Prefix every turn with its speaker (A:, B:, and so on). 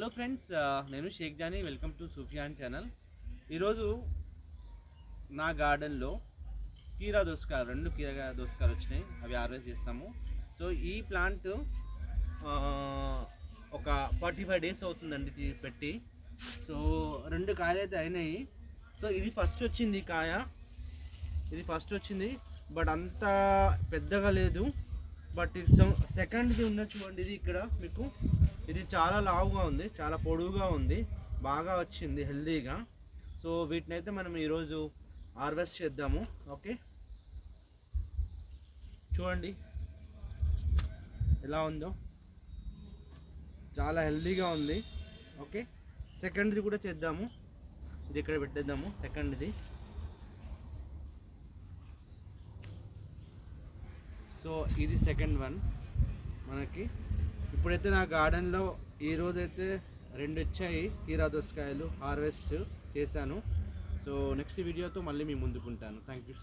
A: Hello friends నేను Shaik Jani. Welcome to Sufiyan channel. ఈరోజు నా గార్డెన్లో కీరా దోసకాయలు రెండు కీరా దోసకాయలు వచ్చినాయి. అవి హార్వెస్ట్ చేస్తాము. సో ఈ ప్లాంట్ ఒక ఫార్టీ ఫైవ్ డేస్ అవుతుందండి పెట్టి. సో రెండు కాయలు అయితే అయినాయి. సో ఇది ఫస్ట్ వచ్చింది కాయ. ఇది ఫస్ట్ వచ్చింది బట్ అంత పెద్దగా లేదు. బట్ సెకండ్ది ఉన్న చూడండి ఇది ఇక్కడ మీకు ఇది చాలా లావుగా ఉంది చాలా పొడవుగా ఉంది బాగా వచ్చింది హెల్దీగా. సో వీటిని అయితే మనం ఈరోజు హార్వెస్ట్ చేద్దాము ఓకే? చూడండి. ఎలా ఉందో. చాలా హెల్దీగా ఉంది ఓకే? సెకండ్ది కూడా చేద్దాము. ఇది ఇక్కడ పెట్టేద్దాము సెకండ్ది. సో ఇది సెకండ్ వన్ మనకి. ఇప్పుడైతే నా గార్డెన్లో ఈ రోజైతే రెండు వచ్చాయి కీరా దోసకాయలు హార్వెస్ట్ చేశాను. సో నెక్స్ట్ వీడియోతో మళ్ళీ మీ ముందుకుంటాను. Thank you